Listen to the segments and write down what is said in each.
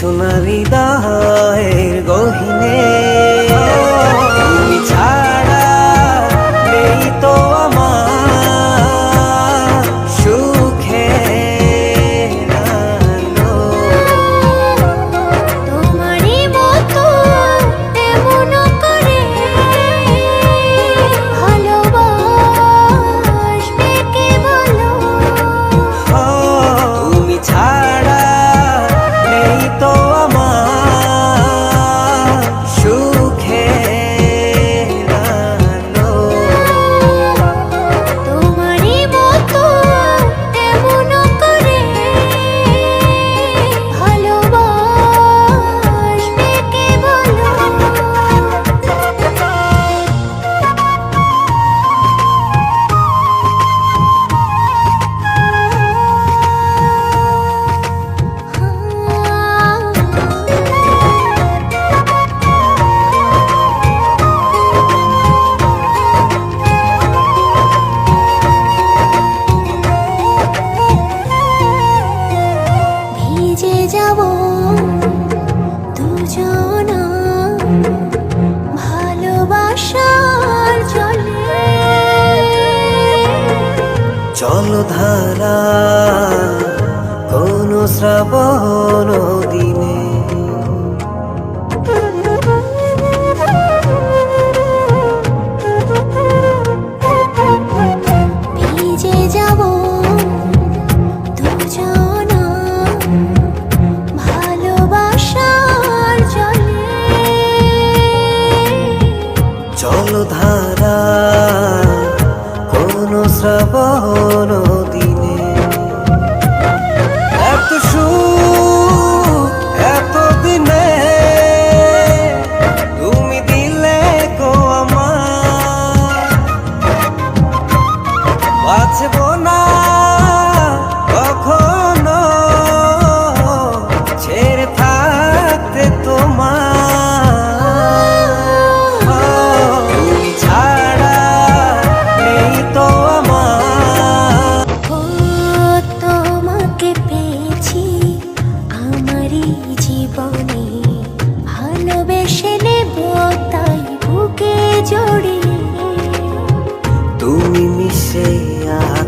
सुनरी है। জলধারা কোন শ্রাবণ দিনে কোনো দিনে। এত সুখ এত দিনে। তুমি দিলে গো আমার। বাঁচব না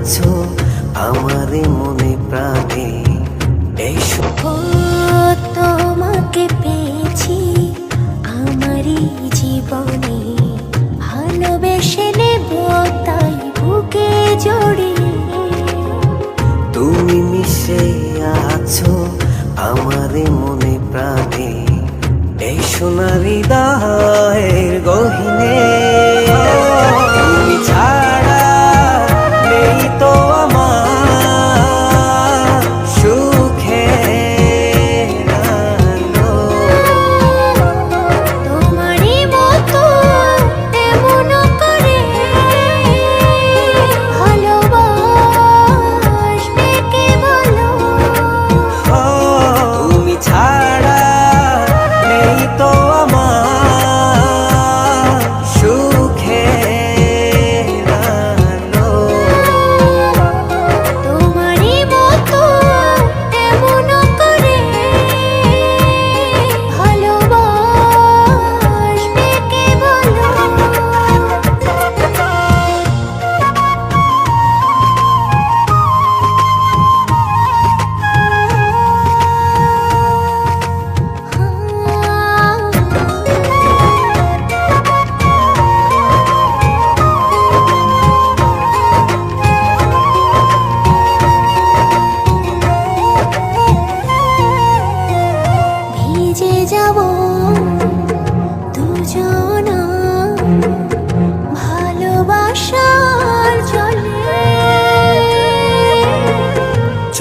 আছো আমারে মন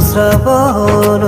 শ্রবণ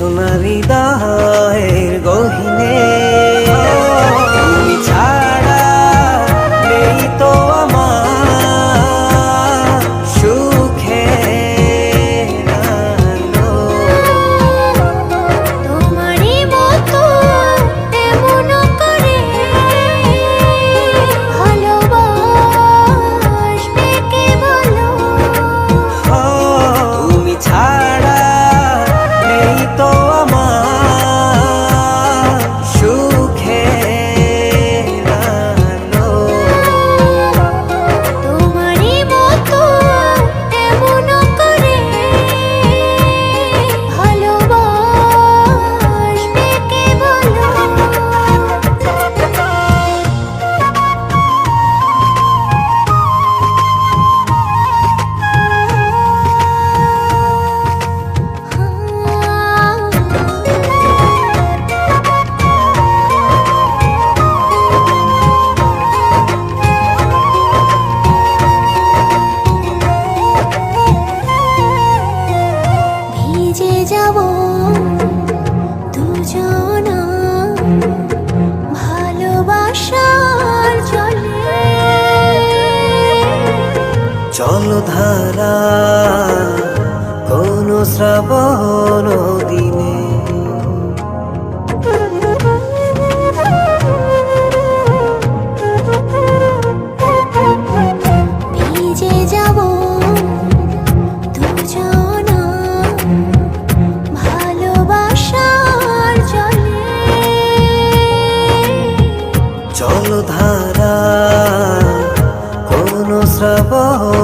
সোনার হৃদয়ের জলধারা কোন শ্রাবণ দিনে। জলধারা কোন শ্রাবণ